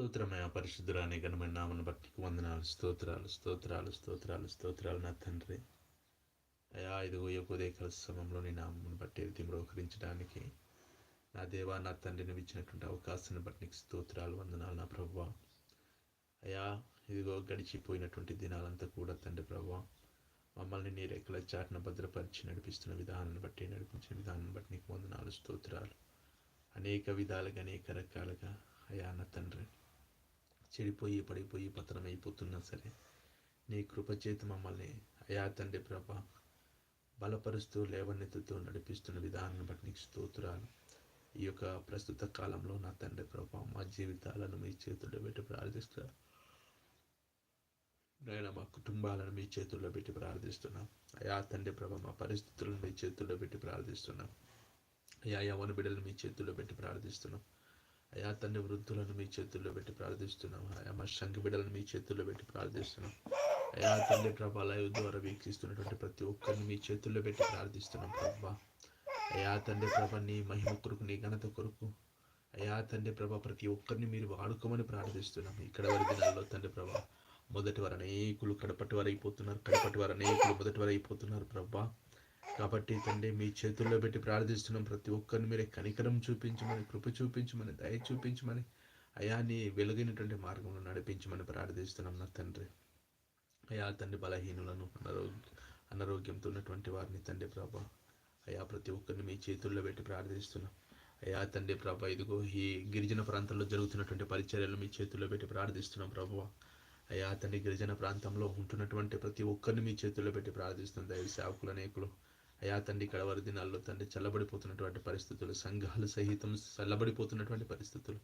స్తోత్రమయ పరిశుద్ధురాని ఘనమైన నామను బట్టి వందనాలు స్తోత్రాలు స్తోత్రాలు స్తోత్రాలు స్తోత్రాలు నా తండ్రి. అయా ఇదిగో ఈ ఉదయకాల సమయంలో నీ నామను బట్టి రీతి నా దేవా నా తండ్రిని ఇచ్చినటువంటి అవకాశాన్ని బట్టి నీకు స్తోత్రాలు వందనాలు నా ప్రభు అయా ఇదిగో గడిచిపోయినటువంటి దినాలంతా కూడా తండ్రి ప్రభు మమ్మల్ని నీ రెక్కల చాటున భద్రపరిచి నడిపిస్తున్న విధానాన్ని బట్టి నడిపించిన విధానాన్ని బట్టి నీకు వందనాలు స్తోత్రాలు. అనేక విధాలుగా అనేక రకాలుగా అయా నా తండ్రి. చెడిపోయి పడిపోయి పతనమైపోతున్నా సరే నీ కృపచేత మమ్మల్ని అయా తండ్రి ప్రభ బలపరుస్తూ లేవనెత్తుతూ నడిపిస్తున్న విధానాన్ని బట్టి నీకు స్తోత్రాలు. ఈ యొక్క ప్రస్తుత కాలంలో నా తండ్రి ప్రభ మా జీవితాలను మీ చేతుల్లో పెట్టి ప్రార్థిస్తా నేను మా కుటుంబాలను మీ చేతుల్లో పెట్టి ప్రార్థిస్తున్నాం. అయా తండ్రి ప్రభ మా పరిస్థితులను మీ చేతుల్లో పెట్టి ప్రార్థిస్తున్నాం. అయా యవన బిడ్డలను మీ చేతుల్లో పెట్టి ప్రార్థిస్తున్నాం. అయా తండ్రి వృద్ధులను మీ చేతుల్లో పెట్టి ప్రార్థిస్తున్నాం. అయా మా శంఖ బిడ్డలను మీ చేతుల్లో పెట్టి ప్రార్థిస్తున్నాం. అయా తండ్రి ప్రభా లైవ్ ద్వారా వీక్షిస్తున్నటువంటి ప్రతి ఒక్కరిని మీ చేతుల్లో పెట్టి ప్రార్థిస్తున్నాం ప్రభా. అయా తండ్రి ప్రభ నీ మహిమ కొరకు నీ ఘనత కొరకు. అయా తండ్రి ప్రభ ప్రతి ఒక్కరిని మీరు వాడుకోమని ప్రార్థిస్తున్నాం. ఇక్కడ వరకు దినాల్లో తండ్రి ప్రభ మొదటి వారు అనేకులు కడపటి వారు అయిపోతున్నారు. కడపటి వారు అనేకులు మొదటి వారు అయిపోతున్నారు ప్రభా. కాబట్టి తండ్రి మీ చేతుల్లో పెట్టి ప్రార్థిస్తున్నాం. ప్రతి ఒక్కరిని మీరే కనికరం చూపించమని కృప చూపించమని దయ చూపించమని అయా నీ వెలుగైనటువంటి మార్గంలో నడిపించమని ప్రార్థిస్తున్నాం నా తండ్రి. అయా తండ్రి బలహీనులను అనారోగ్య అనారోగ్యంతో ఉన్నటువంటి వారిని తండ్రి ప్రభా అయా ప్రతి ఒక్కరిని మీ చేతుల్లో పెట్టి ప్రార్థిస్తున్నాం. అయా తండ్రి ప్రభా ఇదిగో ఈ గిరిజన ప్రాంతంలో జరుగుతున్నటువంటి పరిచర్యలు మీ చేతుల్లో పెట్టి ప్రార్థిస్తున్నాం ప్రభు. అయా తండ్రి గిరిజన ప్రాంతంలో ఉంటున్నటువంటి ప్రతి ఒక్కరిని మీ చేతుల్లో పెట్టి ప్రార్థిస్తున్నాం. దైవ సేవకులు అనేకులు అయా తండ్రి కడవరి దినాల్లో తండ్రి చల్లబడిపోతున్నటువంటి పరిస్థితులు సంఘాలు సహితం చల్లబడిపోతున్నటువంటి పరిస్థితులు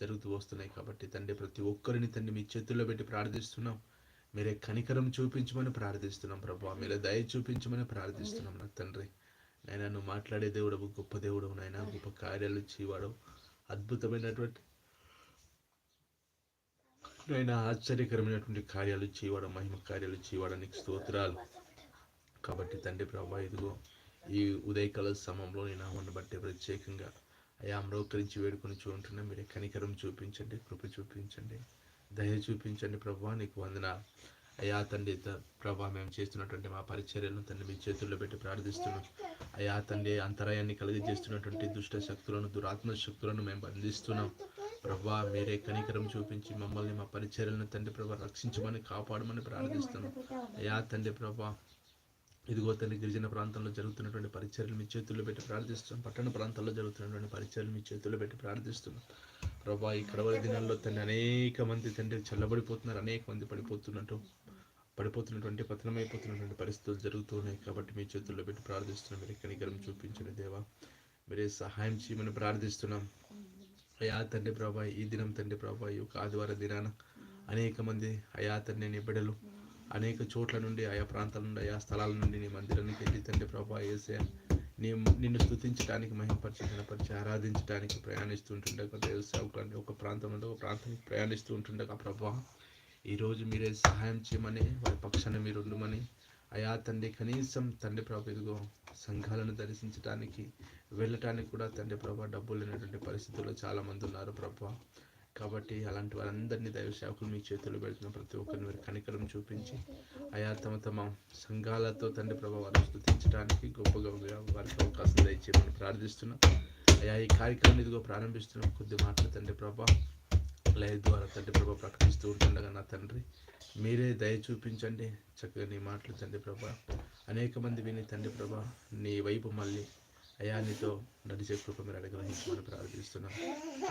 జరుగుతూ వస్తున్నాయి కాబట్టి తండ్రి ప్రతి ఒక్కరిని తండ్రి మీ చేతుల్లో పెట్టి ప్రార్థిస్తున్నాం. మీరే కనికరం చూపించమని ప్రార్థిస్తున్నాం ప్రభా. మీరే దయ చూపించమని ప్రార్థిస్తున్నాం నా తండ్రి. నైనా నువ్వు మాట్లాడే దేవుడు గొప్ప దేవుడు నైనా గొప్ప కార్యాలు ఇచ్చేవాడు అద్భుతమైనటువంటి నైనా ఆశ్చర్యకరమైనటువంటి కార్యాలు చేయవాడు మహిమ కార్యాలు చేయవాడానికి స్తోత్రాలు. కాబట్టి తండ్రి ప్రభా ఇదిగో ఈ ఉదయకాల సమయంలో నేను నామను బట్టి ప్రత్యేకంగా అయా మ్రోకరించి వేడుకొని చూంటున్నా మీరే కనికరం చూపించండి కృప చూపించండి దయ చూపించండి ప్రభా. నీకు వందన అయా తండ్రి ప్రభా మేము చేస్తున్నటువంటి మా పరిచర్యలను తండ్రి మీ చేతుల్లో పెట్టి ప్రార్థిస్తున్నాం. అయా తండ్రి అంతరాయాన్ని కలిగజేస్తున్నటువంటి దుష్ట శక్తులను దురాత్మ శక్తులను మేము బంధిస్తున్నాం. ప్రభా మీరే కనికరం చూపించి మమ్మల్ని మా పరిచర్యలను తండ్రి ప్రభా రక్షించమని కాపాడమని ప్రార్థిస్తున్నాం. అయా తండ్రి ప్రభా ఇదిగో తల్లి గిరిజన ప్రాంతంలో జరుగుతున్నటువంటి పరిచర్లు మీ చేతుల్లో పెట్టి ప్రార్థిస్తున్నాం. పట్టణ ప్రాంతాల్లో జరుగుతున్నటువంటి పరిచర్లు మీ చేతుల్లో పెట్టి ప్రార్థిస్తున్నాం. ప్రభా ఈ కడవల దినాల్లో తండ్రి అనేక మంది తండ్రి చల్లబడిపోతున్నారు అనేక మంది పడిపోతున్నట్టు పడిపోతున్నటువంటి పతనమైపోతున్నటువంటి పరిస్థితులు జరుగుతున్నాయి కాబట్టి మీ చేతుల్లో పెట్టి ప్రార్థిస్తున్నాం. మీరు కనికరం చూపించండి దేవా. మీరే సహాయం చేయమని ప్రార్థిస్తున్నాం. అయా తండ్రి ప్రభా ఈ దినం తండ్రి ప్రభా ఈ యొక్క ఆదివారం దినాన అనేక మంది అయా తండ్రి నీ అనేక చోట్ల నుండి ఆయా ప్రాంతాల నుండి ఆయా స్థలాల నుండి నీ మందిరానికి వెళ్ళి తండ్రి ప్రభా వేసే నీ నిన్ను స్తుతించడానికి మహిమపరిచి గణపరిచి ఆరాధించడానికి ప్రయాణిస్తుంటుండగా దేవ ఒక ప్రాంతం నుండి ఒక ప్రాంతానికి ప్రయాణిస్తూ ఉంటుండగా ప్రభా ఈరోజు మీరే సహాయం చేయమని వారి పక్షాన మీరు ఉండమని అయా తండ్రి కనీసం తండ్రి ప్రభు ఇదిగో సంఘాలను దర్శించడానికి వెళ్ళటానికి కూడా తండ్రి ప్రభా డబ్బులు లేనటువంటి పరిస్థితుల్లో చాలామంది ఉన్నారు ప్రభా. కాబట్టి అలాంటి వారందరినీ దైవ సేవకులు మీ చేతుల్లో పెడుతున్న ప్రతి ఒక్కరిని మీరు కనికరం చూపించి అయా తమ తమ సంఘాలతో తండ్రి ప్రభావాలను స్థుతించడానికి గొప్పగా వారికి అవకాశం దయచేయమని ప్రార్థిస్తున్నాం. అయా ఈ కార్యక్రమం ఇదిగో ప్రారంభిస్తున్నాం. కొద్ది మాటలు తండ్రి ప్రభా లైవ్ ద్వారా తండ్రి ప్రభా ప్రకటిస్తూ ఉంటుండగా నా తండ్రి మీరే దయ చూపించండి. చక్కగా నీ మాటలు తండ్రి ప్రభా అనేక మంది విని తండ్రి ప్రభా నీ వైపు మళ్ళీ అయా నీతో నడిచే కృప మీరు అనుగ్రహించమని ప్రార్థిస్తున్నాం.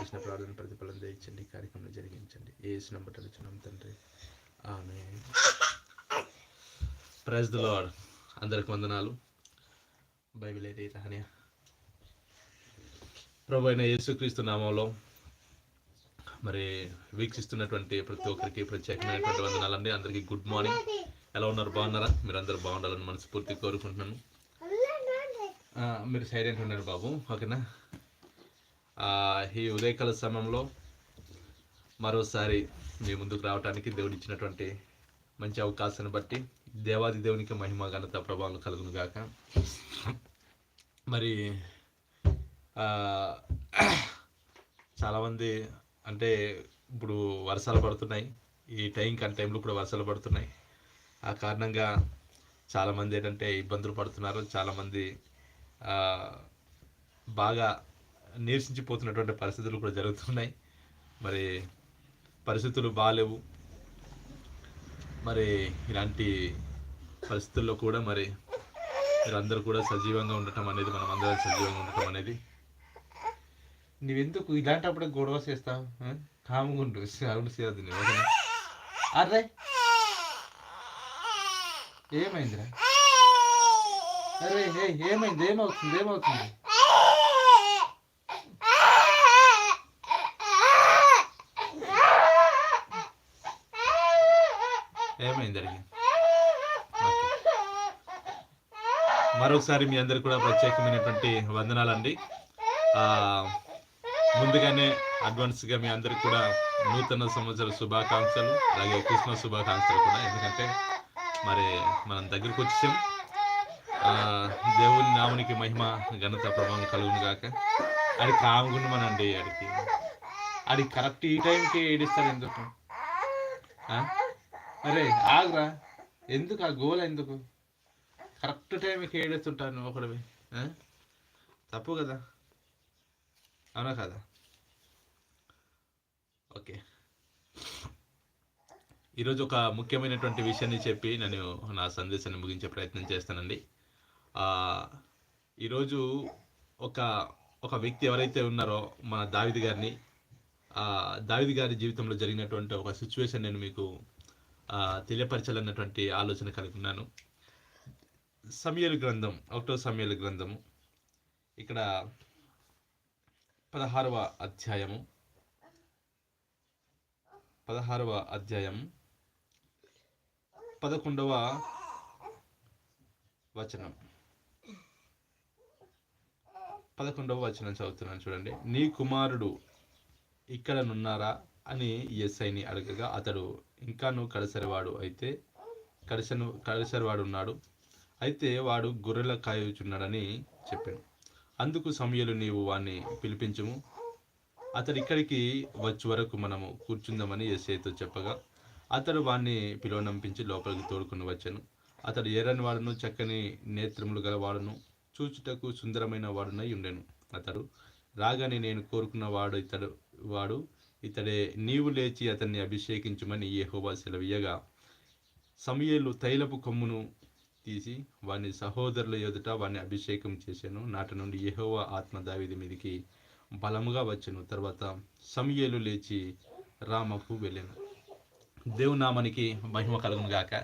చేసిన ప్రార్థన ప్రతిఫలం దయచండి కార్యక్రమం జరిగించండి. ఏ నంబర్ అడుగుతున్నాం తండ్రి. ఆమె ప్రైజ్ ద లాడ్ అందరికి వందనాలు. బైబిల్ ఏది రహణ్య ప్రభు అయిన యేసుక్రీస్తు నామంలో మరి వీక్షిస్తున్నటువంటి ప్రతి ఒక్కరికి ప్రత్యేకమైనటువంటి వందనాలండి. అందరికీ గుడ్ మార్నింగ్. ఎలా ఉన్నారు? బాగున్నారా? మీరు అందరు బాగుండాలని మనస్ఫూర్తి కోరుకుంటున్నాను. మీరు సైలెంట్ ఉన్నారు బాబు ఓకేనా? ఈ ఉదయకాల సమయంలో మరోసారి మీ ముందుకు రావడానికి దేవుడు ఇచ్చినటువంటి మంచి అవకాశాన్ని బట్టి దేవాది దేవునికి మహిమ ఘనత ప్రభావం కలుగును గాక. మరి చాలామంది అంటే ఇప్పుడు వర్షాలు పడుతున్నాయి. ఈ టైం కన్ టైంలో కూడా వర్షాలు పడుతున్నాయి. ఆ కారణంగా చాలామంది ఏంటంటే ఇబ్బందులు పడుతున్నారు. చాలామంది బాగా నీరసించిపోతున్నటువంటి పరిస్థితులు కూడా జరుగుతున్నాయి. మరి పరిస్థితులు బాగాలేవు మరి ఇలాంటి పరిస్థితుల్లో కూడా మరి మీరందరూ కూడా సజీవంగా ఉండటం అనేది మనం అందరం సజీవంగా ఉండటం అనేది. నువ్వెందుకు ఇలాంటప్పుడే గొడవ చేస్తావు కాముగా ఉండు సౌండ్ నువ్వు అర్రే! ఏమైందిరా? అరే ఏ ఏమైంది? ఏమవుతుంది? ఏమవుతుంది? ఏమైంది అడిగి? మరొకసారి మీ అందరికి కూడా ప్రత్యేకమైనటువంటి వందనాలండి. ముందుగానే అడ్వాన్స్గా మీ అందరికి కూడా నూతన సంవత్సర శుభాకాంక్షలు అలాగే క్రిస్మస్ శుభాకాంక్షలు కూడా. ఎందుకంటే మరి మనం దగ్గరకు వచ్చేసాం. దేవుని నామునికి మహిమ ఘనత ప్రభావం కలుగును గాక. అది కాముగుండమనండి ఆడికి. అది కరెక్ట్ ఈ టైంకి ఏడిస్తారు ఎందుకు? అరే ఆగ్రా. ఎందుకు ఆ గోల ఎందుకు? కరెక్ట్ టైంకి ఏడుస్తుంటాను నువ్వు ఒకడివి. తప్పు కదా? అవునా కదా? ఓకే. ఈరోజు ఒక ముఖ్యమైనటువంటి విషయాన్ని చెప్పి నేను నా సందేశాన్ని ముగించే ప్రయత్నం చేస్తానండి. ఈరోజు ఒక ఒక వ్యక్తి ఎవరైతే ఉన్నారో మన దావిద్ గారిని ఆ, గారి జీవితంలో జరిగినటువంటి ఒక సిచ్యువేషన్ నేను మీకు తెలియపరచాలన్నటువంటి ఆలోచన కలిగి ఉన్నాను. సమయలు గ్రంథం ఒకటో సమయలు గ్రంథము. ఇక్కడ పదహారవ అధ్యాయము. పదహారవ అధ్యాయం పదకొండవ వచనం. పదకొండవ వచనం చదువుతున్నాను చూడండి. నీ కుమారుడు ఇక్కడ నున్నారా అని ఎస్ఐని అడగగా అతడు ఇంకా నువ్వు కడసరివాడు అయితే కడసను కడసరివాడు ఉన్నాడు అయితే వాడు గొర్రెల కాయుచున్నాడని చెప్పాను. అందుకు సమయలు నీవు వాణ్ణి పిలిపించము. అతడు ఇక్కడికి వచ్చే వరకు మనము కూర్చుందామని ఎస్ఐతో చెప్పగా అతడు వాణ్ణి పిలువనంపించి లోపలికి తోడుకుని వచ్చాను. అతడు ఎర్రని వాడును చక్కని నేత్రములు గలవాడును. చూచుటకు సుందరమైన వాడునై ఉండెను. అతడు రాగానే నేను కోరుకున్న వాడు ఇతడు వాడు ఇతడే. నీవు లేచి అతన్ని అభిషేకించమని యెహోవా సెలవీయగా సమయలు తైలపు కొమ్మును తీసి వాని సహోదరుల ఎదుట వాని అభిషేకం చేశాను. నాటి నుండి యెహోవా ఆత్మ దావిది మీదికి బలముగా వచ్చాను. తర్వాత సమయలు లేచి రామకు వెళ్ళాను. దేవునామానికి మహిమ కలుగును గాక.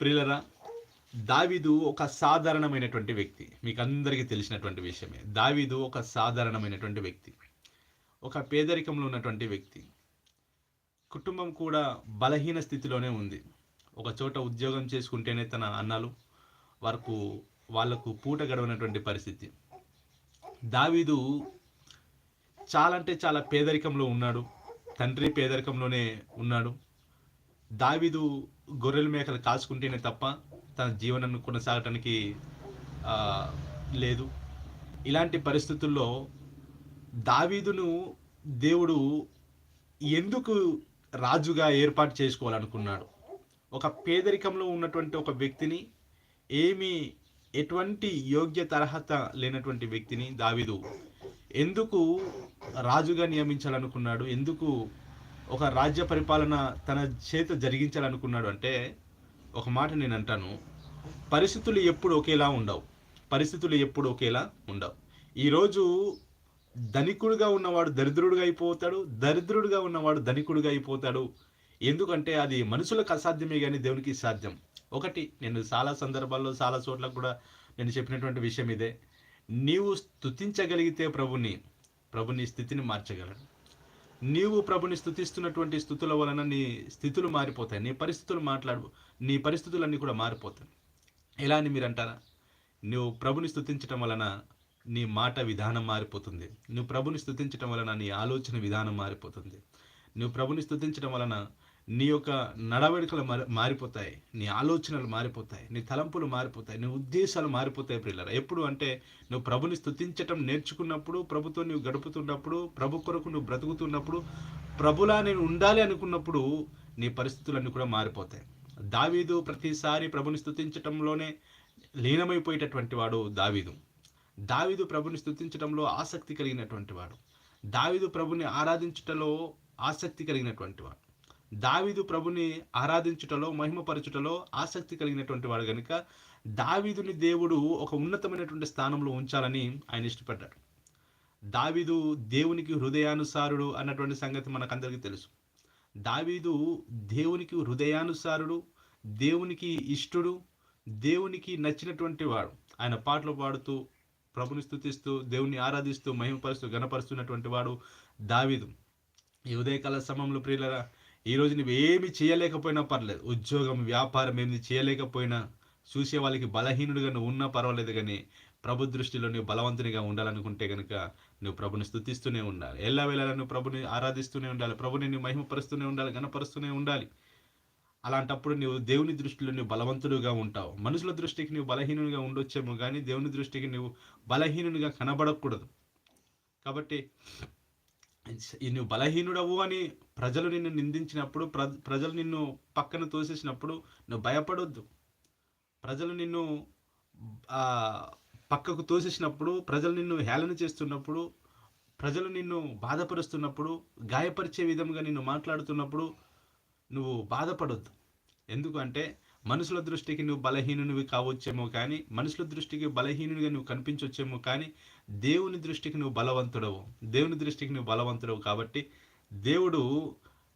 ప్రియులరా దావీదు ఒక సాధారణమైనటువంటి వ్యక్తి. మీకు అందరికీ తెలిసినటువంటి విషయమే. దావీదు ఒక సాధారణమైనటువంటి వ్యక్తి. ఒక పేదరికంలో ఉన్నటువంటి వ్యక్తి. కుటుంబం కూడా బలహీన స్థితిలోనే ఉంది. ఒక చోట ఉద్యోగం చేసుకుంటేనే తన అన్నలు వరకు వాళ్ళకు పూట గడవనటువంటి పరిస్థితి. దావీదు చాలా అంటే చాలా పేదరికంలో ఉన్నాడు. తండ్రి పేదరికంలోనే ఉన్నాడు. దావీదు గొర్రెల మేకలు కాచుకుంటేనే తప్ప తన జీవనాన్ని కొనసాగటానికి లేదు. ఇలాంటి పరిస్థితుల్లో దావీదును దేవుడు ఎందుకు రాజుగా ఏర్పాటు చేసుకోవాలనుకున్నాడు? ఒక పేదరికంలో ఉన్నటువంటి ఒక వ్యక్తిని ఏమి ఎటువంటి యోగ్యత అర్హత లేనటువంటి వ్యక్తిని దావీదు ఎందుకు రాజుగా నియమించాలనుకున్నాడు? ఎందుకు ఒక రాజ్య పరిపాలన తన చేత జరిగించాలనుకున్నాడు? అంటే ఒక మాట నేను అంటాను పరిస్థితులు ఎప్పుడు ఒకేలా ఉండవు. పరిస్థితులు ఎప్పుడు ఒకేలా ఉండవు. ఈరోజు ధనికుడుగా ఉన్నవాడు దరిద్రుడుగా అయిపోతాడు దరిద్రుడుగా ఉన్నవాడు ధనికుడుగా అయిపోతాడు. ఎందుకంటే అది మనుషులకు అసాధ్యమే కానీ దేవునికి సాధ్యం. ఒకటి నేను చాలా సందర్భాల్లో చాలా చోట్ల కూడా నేను చెప్పినటువంటి విషయం ఇదే. నీవు స్తుతించగలిగితే ప్రభుని ప్రభుని స్థితిని మార్చగలడు. నీవు ప్రభుని స్థుతిస్తున్నటువంటి స్థుతుల వలన నీ స్థితులు మారిపోతాయి. నీ పరిస్థితులు మాట్లాడు నీ పరిస్థితులన్నీ కూడా మారిపోతాయి. ఎలా అని మీరు అంటారా నువ్వు ప్రభుని స్థుతించటం వలన నీ మాట విధానం మారిపోతుంది. నువ్వు ప్రభుని స్థుతించటం వలన నీ ఆలోచన విధానం మారిపోతుంది. నువ్వు ప్రభుని స్థుతించడం వలన నీ యొక్క నడవడికలు మారి మారిపోతాయి. నీ ఆలోచనలు మారిపోతాయి. నీ తలంపులు మారిపోతాయి. నీ ఉద్దేశాలు మారిపోతాయి ప్రిల్లర ఎప్పుడు అంటే నువ్వు ప్రభుని స్తుతించటం నేర్చుకున్నప్పుడు ప్రభుతో నువ్వు గడుపుతున్నప్పుడు ప్రభు కొరకు నువ్వు బ్రతుకుతున్నప్పుడు ప్రభులా నేను ఉండాలి అనుకున్నప్పుడు నీ పరిస్థితులన్నీ కూడా మారిపోతాయి. దావీదు ప్రతిసారి ప్రభుని స్థుతించటంలోనే లీనమైపోయేటటువంటి వాడు దావీదు. దావీదు ప్రభుని స్తుతించడంలో ఆసక్తి కలిగినటువంటి వాడు. దావీదు ప్రభుని ఆరాధించుటలో ఆసక్తి కలిగినటువంటి వాడు. దావీదు ప్రభుని ఆరాధించుటలో మహిమపరచుటలో ఆసక్తి కలిగినటువంటి వాడు కనుక దావీదుని దేవుడు ఒక ఉన్నతమైనటువంటి స్థానంలో ఉంచాలని ఆయన ఇష్టపడ్డాడు. దావీదు దేవునికి హృదయానుసారుడు అన్నటువంటి సంగతి మనకందరికీ తెలుసు. దావీదు దేవునికి హృదయానుసారుడు దేవునికి ఇష్టుడు దేవునికి నచ్చినటువంటి వాడు. ఆయన పాటలు పాడుతూ ప్రభుని స్థుతిస్తూ దేవుని ఆరాధిస్తూ మహిమపరుస్తూ గణపరుస్తున్నటువంటి వాడు దావీదు. ఈ ఉదయకాల సమయంలో ప్రియులరా ఈరోజు నువ్వు ఏమి చేయలేకపోయినా పర్లేదు. ఉద్యోగం వ్యాపారం ఏమి చేయలేకపోయినా చూసే వాళ్ళకి బలహీనుడిగా నువ్వు ఉన్నా పర్వాలేదు కానీ ప్రభు దృష్టిలో నువ్వు బలవంతునిగా ఉండాలనుకుంటే కనుక నువ్వు ప్రభుని స్థుతిస్తూనే ఉండాలి. ఎలా వెళ్ళాలని నువ్వు ప్రభుని ఆరాధిస్తూనే ఉండాలి. ప్రభుని నువ్వు మహిమపరుస్తూనే ఉండాలి. గణపరుస్తూనే ఉండాలి. అలాంటప్పుడు నువ్వు దేవుని దృష్టిలో నువ్వు బలవంతుడుగా ఉంటావు. మనుషుల దృష్టికి నువ్వు బలహీనునిగా ఉండొచ్చేమో కానీ దేవుని దృష్టికి నువ్వు బలహీనునిగా కనబడకూడదు. కాబట్టి నువ్వు బలహీనుడవు అని ప్రజలు నిన్ను నిందించినప్పుడు ప్ర ప్రజలు నిన్ను పక్కన తోసేసినప్పుడు నువ్వు భయపడొద్దు. ప్రజలు నిన్ను పక్కకు తోసేసినప్పుడు ప్రజలు నిన్ను హేళన చేస్తున్నప్పుడు ప్రజలు నిన్ను బాధపరుస్తున్నప్పుడు గాయపరిచే విధంగా నిన్ను మాట్లాడుతున్నప్పుడు నువ్వు బాధపడొద్దు. ఎందుకంటే మనుషుల దృష్టికి నువ్వు బలహీనునివి కావచ్చేమో కానీ మనుషుల దృష్టికి బలహీనునిగా నువ్వు కనిపించవచ్చేమో కానీ దేవుని దృష్టికి నువ్వు బలవంతుడవు. దేవుని దృష్టికి నువ్వు బలవంతుడవు కాబట్టి దేవుడు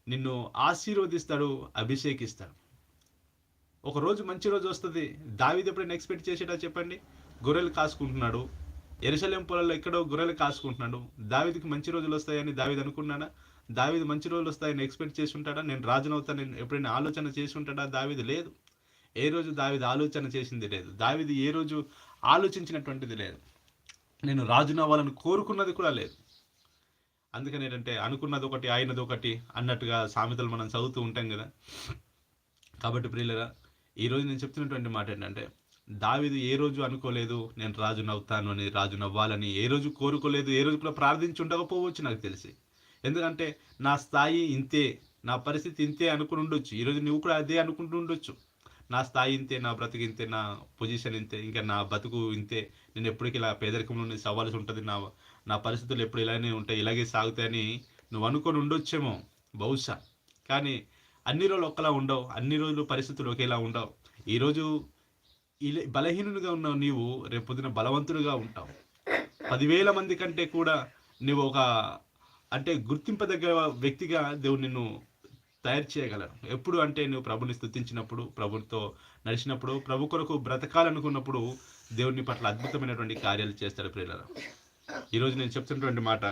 నిన్ను ఆశీర్వదిస్తాడు అభిషేకిస్తాడు. ఒకరోజు మంచి రోజు వస్తుంది. దావిది ఎప్పుడైనా ఎక్స్పెక్ట్ చేసేటా చెప్పండి? గొర్రెలు కాసుకుంటున్నాడు. ఎరుసలేం పొలాల్లో ఎక్కడో గొర్రెలు కాసుకుంటున్నాడు. దావిదికి మంచి రోజులు వస్తాయని దావిది అనుకున్నాడా? దావిది మంచి రోజులు వస్తాయని ఎక్స్పెక్ట్ చేసి ఉంటాడా? నేను రాజునవుతాను నేను ఎప్పుడైనా ఆలోచన చేసి ఉంటాడా? దావిది లేదు. ఏ రోజు దావిది ఆలోచన చేసింది లేదు. దావిది ఏ రోజు ఆలోచించినటువంటిది లేదు. నేను రాజునవ్వాలని కోరుకున్నది కూడా లేదు. అందుకని ఏంటంటే అనుకున్నది ఒకటి అయినది ఒకటి అన్నట్టుగా సామెతలు మనం చదువుతూ ఉంటాం కదా. కాబట్టి ప్రియులరా ఈరోజు నేను చెప్తున్నటువంటి మాట ఏంటంటే దావిది ఏ రోజు అనుకోలేదు నేను రాజు నవ్వుతాను అని రాజు నవ్వాలని ఏ రోజు కోరుకోలేదు ఏ రోజు కూడా ప్రార్థించి ఉండకపోవచ్చు నాకు తెలిసి. ఎందుకంటే నా స్థాయి ఇంతే నా పరిస్థితి ఇంతే అనుకుని ఉండొచ్చు. ఈరోజు నువ్వు కూడా అదే అనుకుంటూ ఉండొచ్చు. నా స్థాయి ఇంతే నా బ్రతుకు ఇంతే నా పొజిషన్ ఇంతే ఇంకా నా బతుకు ఇంతే. నేను ఎప్పటికీ ఇలా పేదరికంలో సవాల్సి ఉంటుంది నా నా పరిస్థితులు ఎప్పుడు ఇలానే ఉంటాయి ఇలాగే సాగుతాయని నువ్వు అనుకొని ఉండొచ్చేమో బహుశా. కానీ అన్ని రోజులు ఒకలా ఉండవు అన్ని రోజులు పరిస్థితులు ఒకేలా ఉండవు. ఈరోజు ఇలా బలహీనునిగా ఉన్నావు నీవు రేపు పొద్దున బలవంతుడిగా ఉంటావు. పదివేల మంది కంటే కూడా నువ్వు ఒక అంటే గుర్తింపదగ్గ వ్యక్తిగా దేవుడు నిన్ను తయారు చేయగలరు. ఎప్పుడు అంటే నువ్వు ప్రభుని స్థుతించినప్పుడు ప్రభుతో నడిచినప్పుడు ప్రభు కొరకు బ్రతకాలనుకున్నప్పుడు దేవుని పట్ల అద్భుతమైనటువంటి కార్యాలు చేస్తాడు ప్రియుల ఈరోజు నేను చెప్తున్నటువంటి మాట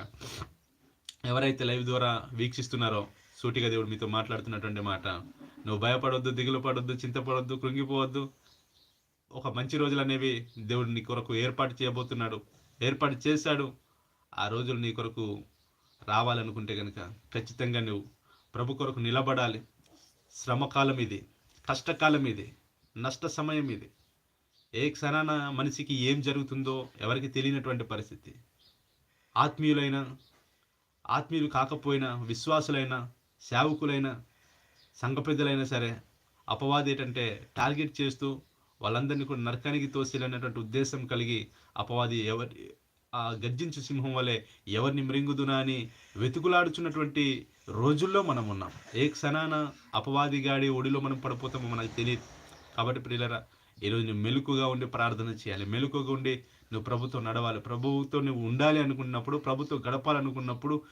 ఎవరైతే లైవ్ ద్వారా వీక్షిస్తున్నారో సూటిగా దేవుడు మీతో మాట్లాడుతున్నటువంటి మాట నువ్వు భయపడొద్దు దిగులు పడొద్దు చింతపడొద్దు కృంగిపోవద్దు. ఒక మంచి రోజులు అనేవి దేవుడు నీ కొరకు ఏర్పాటు చేయబోతున్నాడు ఏర్పాటు చేశాడు. ఆ రోజులు నీ కొరకు రావాలనుకుంటే కనుక ఖచ్చితంగా నువ్వు ప్రభు కొరకు నిలబడాలి. శ్రమకాలం ఇది కష్టకాలం ఇది నష్ట సమయం ఇది. ఏ క్షణాన మనిషికి ఏం జరుగుతుందో ఎవరికి తెలియనటువంటి పరిస్థితి. ఆత్మీయులైన ఆత్మీయులు కాకపోయినా విశ్వాసులైన సేవకులైన సంఘ పెద్దలైనా సరే అపవాది ఏంటంటే టార్గెట్ చేస్తూ వాళ్ళందరినీ కూడా నరకానికి తోసేలనేటువంటి ఉద్దేశం కలిగి అపవాది ఎవరి ఆ గర్జించు సింహం వలె ఎవరిని మృంగుదునా అని వెతుకులాడుచున్నటువంటి రోజుల్లో మనం ఉన్నాం. ఏ క్షణాన అపవాది గాడి ఒడిలో మనం పడిపోతామో మనకు తెలియదు కాబట్టి ప్రియులరా ఈరోజు నువ్వు మెలుకుగా ఉండి ప్రార్థన చేయాలి. మెలుకుగా ఉండి నువ్వు ప్రభుత్వం నడవాలి. ప్రభువుతో నువ్వు ఉండాలి అనుకున్నప్పుడు ప్రభుత్వం గడపాలనుకున్నప్పుడు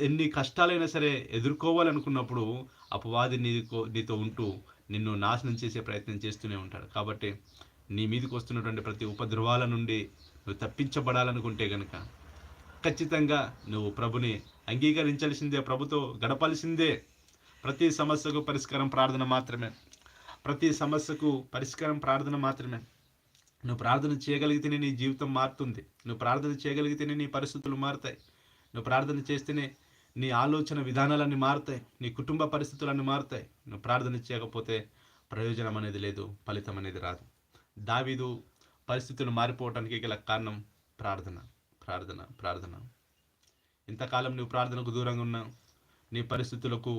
ఎన్ని కష్టాలైనా సరే ఎదుర్కోవాలనుకున్నప్పుడు అపవాది నీకో నీతో ఉంటూ నిన్ను నాశనం చేసే ప్రయత్నం చేస్తూనే ఉంటాడు. కాబట్టి నీ మీదకి వస్తున్నటువంటి ప్రతి ఉపద్రవాల నుండి నువ్వు తప్పించబడాలనుకుంటే కనుక ఖచ్చితంగా నువ్వు ప్రభుని అంగీకరించాల్సిందే ప్రభుత్వం గడపాల్సిందే. ప్రతి సమస్యకు పరిష్కారం ప్రార్థన మాత్రమే. ప్రతి సమస్యకు పరిష్కారం ప్రార్థన మాత్రమే. నువ్వు ప్రార్థన చేయగలిగితేనే నీ జీవితం మారుతుంది. నువ్వు ప్రార్థన చేయగలిగితేనే నీ పరిస్థితులు మారుతాయి. నువ్వు ప్రార్థన చేస్తేనే నీ ఆలోచన విధానాలన్నీ మారుతాయి. నీ కుటుంబ పరిస్థితులన్నీ మారుతాయి. నువ్వు ప్రార్థన చేయకపోతే ప్రయోజనం అనేది లేదు ఫలితం అనేది రాదు. దావీదు పరిస్థితులు మారిపోవటానికి గల కారణం ప్రార్థన ప్రార్థన ప్రార్థన. ఇంతకాలం నువ్వు ప్రార్థనకు దూరంగా ఉన్నావు. నీ పరిస్థితులకు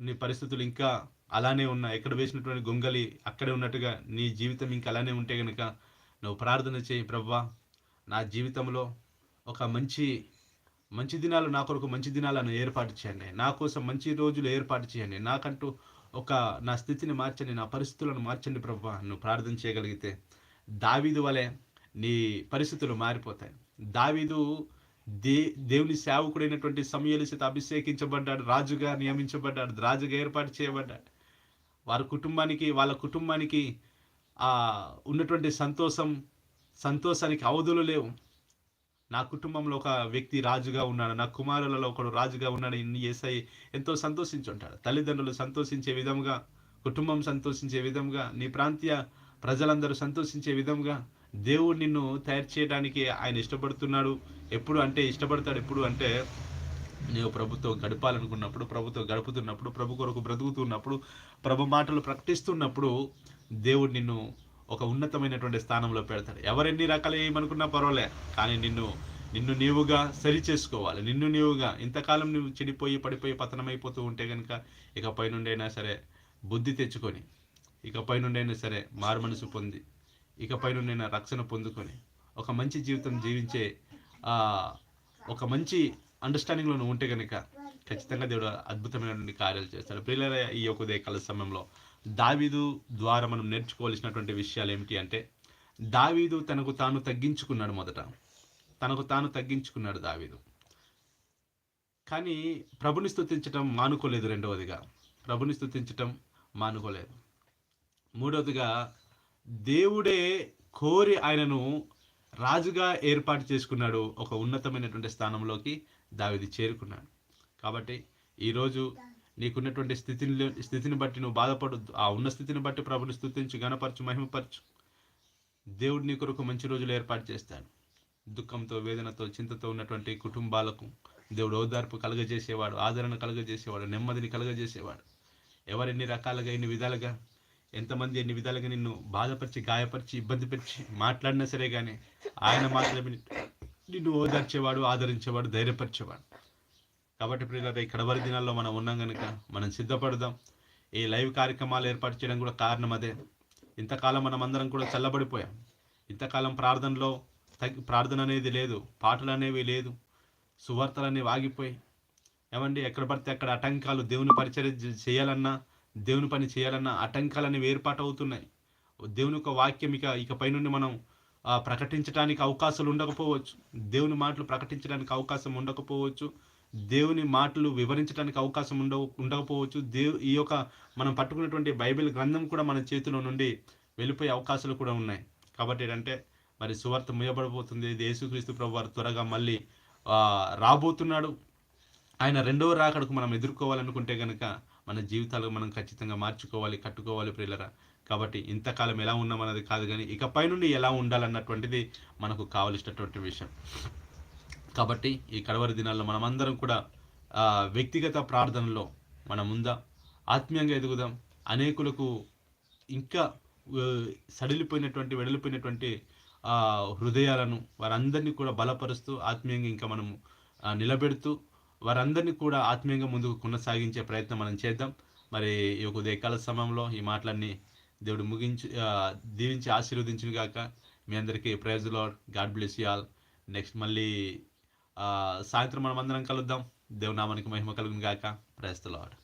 నీ పరిస్థితులు ఇంకా అలానే ఉన్నా ఎక్కడ వేసినటువంటి గొంగలి అక్కడే ఉన్నట్టుగా నీ జీవితం ఇంకా అలానే ఉంటే కనుక నువ్వు ప్రార్థన చేయి ప్రవ్వా నా జీవితంలో ఒక మంచి మంచి దినాలు నా కొరకు మంచి దినాలను ఏర్పాటు చేయండి. నా కోసం మంచి రోజులు ఏర్పాటు చేయండి. నాకంటూ ఒక నా స్థితిని మార్చండి. నా పరిస్థితులను మార్చండి ప్రభా. నువ్వు ప్రార్థన చేయగలిగితే దావీదు వలె నీ పరిస్థితులు మారిపోతాయి. దావీదు దే దేవుని సేవకుడైనటువంటి సమయాలు అభిషేకించబడ్డాడు రాజుగా నియమించబడ్డాడు రాజుగా ఏర్పాటు చేయబడ్డాడు. వారి కుటుంబానికి వాళ్ళ కుటుంబానికి ఉన్నటువంటి సంతోషం సంతోషానికి అవధులు లేవు. నా కుటుంబంలో ఒక వ్యక్తి రాజుగా ఉన్నాడు నా కుమారులలో ఒకడు రాజుగా ఉన్నాడు ఇన్ని ఏసై ఎంతో సంతోషించుంటాడు. తల్లిదండ్రులు సంతోషించే విధంగా కుటుంబం సంతోషించే విధంగా నీ ప్రాంతీయ ప్రజలందరూ సంతోషించే విధంగా దేవుడు నిన్ను తయారు చేయడానికి ఆయన ఇష్టపడుతున్నాడు. ఎప్పుడు అంటే ఇష్టపడతాడు ఎప్పుడు అంటే నీవు ప్రభుత్వం గడపాలనుకున్నప్పుడు ప్రభుత్వం గడుపుతున్నప్పుడు ప్రభు కొరకు బ్రతుకుతున్నప్పుడు ప్రభు మాటలు ప్రకటిస్తున్నప్పుడు దేవుడు నిన్ను ఒక ఉన్నతమైనటువంటి స్థానంలో పెడతాడు. ఎవరెన్ని రకాలు ఏమనుకున్నా పర్వాలే కానీ నిన్ను నిన్ను నీవుగా సరి చేసుకోవాలి. నిన్ను నీవుగా ఇంతకాలం నువ్వు చెడిపోయి పడిపోయి పతనమైపోతూ ఉంటే కనుక ఇకపై నుండైనా సరే బుద్ధి తెచ్చుకొని ఇకపై నుండైనా సరే మారు మనసు పొంది ఇకపై నేను రక్షణ పొందుకొని ఒక మంచి జీవితం జీవించే ఒక మంచి అండర్స్టాండింగ్లో నువ్వు ఉంటే కనుక ఖచ్చితంగా దేవుడు అద్భుతమైనటువంటి కార్యాలు చేస్తాడు. పిల్లల ఈ యొక్క ఉదయకాల సమయంలో దావీదు ద్వారా మనం నేర్చుకోవాల్సినటువంటి విషయాలు ఏమిటి అంటే దావీదు తనకు తాను తగ్గించుకున్నాడు మొదట. తనకు తాను తగ్గించుకున్నాడు దావీదు. కానీ ప్రభుని స్తుతించటం మానుకోలేదు రెండవదిగా. ప్రభుని స్థుతించటం మానుకోలేదు. మూడవదిగా దేవుడే కోరి ఆయనను రాజుగా ఏర్పాటు చేసుకున్నాడు ఒక ఉన్నతమైనటువంటి స్థానంలోకి దావిది చేరుకున్నాడు. కాబట్టి ఈరోజు నీకున్నటువంటి స్థితిని స్థితిని బట్టి నువ్వు బాధపడు ఆ ఉన్న స్థితిని బట్టి ప్రభుని స్థుతించి గణపరచు మహిమపరచు. దేవుడు నీ కొరకు మంచి రోజులు ఏర్పాటు చేస్తాడు. దుఃఖంతో వేదనతో చింతతో ఉన్నటువంటి కుటుంబాలకు దేవుడు ఓదార్పు కలగజేసేవాడు ఆదరణ కలగజేసేవాడు నెమ్మదిని కలగజేసేవాడు. ఎవరెన్ని రకాలుగా ఎన్ని విధాలుగా ఎంతమంది ఎన్ని విధాలుగా నిన్ను బాధపరిచి గాయపరిచి ఇబ్బంది పరిచి మాట్లాడినా సరే కానీ ఆయన మాత్రమే నిన్ను ఓదార్చేవాడు ఆదరించేవాడు ధైర్యపరిచేవాడు. కాబట్టి ప్రియులారా ఈ కడవరి దినాల్లో మనం ఉన్నాం కనుక మనం సిద్ధపడదాం. ఈ లైవ్ కార్యక్రమాలు ఏర్పాటు చేయడం కూడా కారణం అదే. ఇంతకాలం మనం అందరం కూడా చల్లబడిపోయాం. ఇంతకాలం ప్రార్థనలో తగ్గి ప్రార్థన అనేది లేదు పాటలు అనేవి లేదు సువార్తలు అనేవి ఆగిపోయి ఏమండి ఎక్కడ పడితే అక్కడ ఆటంకాలు దేవుని పరిచయం చేయాలన్నా దేవుని పని చేయాలన్నా ఆటంకాలు అనేవి ఏర్పాటు అవుతున్నాయి దేవుని యొక్క వాక్యం ఇక ఇకపై నుండి మనం ప్రకటించడానికి అవకాశాలు ఉండకపోవచ్చు. దేవుని మాటలు ప్రకటించడానికి అవకాశం ఉండకపోవచ్చు. దేవుని మాటలు వివరించడానికి అవకాశం ఉండ ఉండకపోవచ్చు. దేవు ఈ యొక్క మనం పట్టుకున్నటువంటి బైబిల్ గ్రంథం కూడా మన చేతిలో నుండి వెళ్ళిపోయే అవకాశాలు కూడా ఉన్నాయి. కాబట్టి ఏంటంటే మరి సువార్త ముయ్యబడబోతుంది. ఇది యేసుక్రీస్తు ప్రభు వారు త్వరగా మళ్ళీ రాబోతున్నాడు. ఆయన రెండవ రాకడకు మనం ఎదుర్కోవాలనుకుంటే కనుక మన జీవితాలు మనం ఖచ్చితంగా మార్చుకోవాలి కట్టుకోవాలి ప్రియులరా. కాబట్టి ఇంతకాలం ఎలా ఉన్నాం అన్నది కాదు కానీ ఇకపై నుండి ఎలా ఉండాలన్నటువంటిది మనకు కావలసినటువంటి విషయం. కాబట్టి ఈ కడవరి దినాల్లో మనమందరం కూడా వ్యక్తిగత ప్రార్థనలో మనం ఉందా ఆత్మీయంగా ఎదుగుదాం. అనేకులకు ఇంకా సడిలిపోయినటువంటి వెడలిపోయినటువంటి హృదయాలను వారందరినీ కూడా బలపరుస్తూ ఆత్మీయంగా ఇంకా మనము నిలబెడుతూ వారందరినీ కూడా ఆత్మీయంగా ముందుకు కొనసాగించే ప్రయత్నం మనం చేద్దాం. మరి ఈ యొక్క ఉదయకాల సమయంలో ఈ మాటలన్నీ దేవుడు ముగించి దీవించి ఆశీర్వదించిన గాక. మీ అందరికీ praise lord god bless all next మళ్ళీ సాయంత్రం మనం అందరం కలుద్దాం దేవునామానికి మహిమ కలుగును గాక. Praise lord